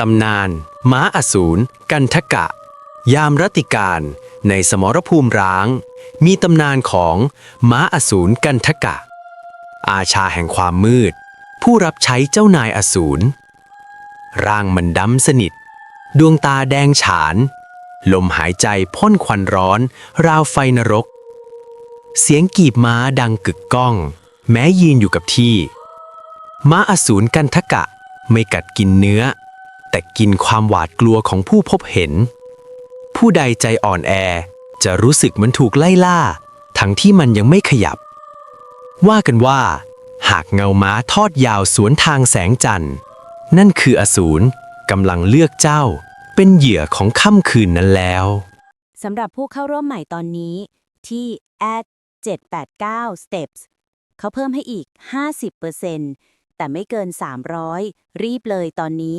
ตำนาน ม้าอสูรกันทกะ ยามรตติการในสมรภูมิร้าง มีตำนานของม้าอสูรกันทกะ อาชาแห่งความมืด ผู้รับใช้เจ้านายอสูร ร่างมันดำสนิท ดวงตาแดงฉาน ลมหายใจพ่นควันร้อน ราวไฟนรก เสียงกีบม้าดังกึกก้อง แม้ยืนอยู่กับที่ ม้าอสูรกันทกะไม่กัดกินเนื้อ แต่กินความหวาดกลัวของผู้พบเห็น ผู้ใดใจอ่อนแอจะรู้สึกเหมันถูกไล่ล่า ทั้งที่มันยังไม่ขยับ ว่ากันว่า หากเงาม้าทอดยาวสวนทางแสงจันทร์ นั่นคืออสูรกำลังเลือกเจ้า เป็นเหยื่อของค่ำคืนนั้นแล้วสำหรับผู้เข้าร่วมใหม่ตอนนี้ที่ at 789 steps เขาเพิ่มให้อีก 50%แต่ไม่เกิน 300 รีบเลยตอนนี้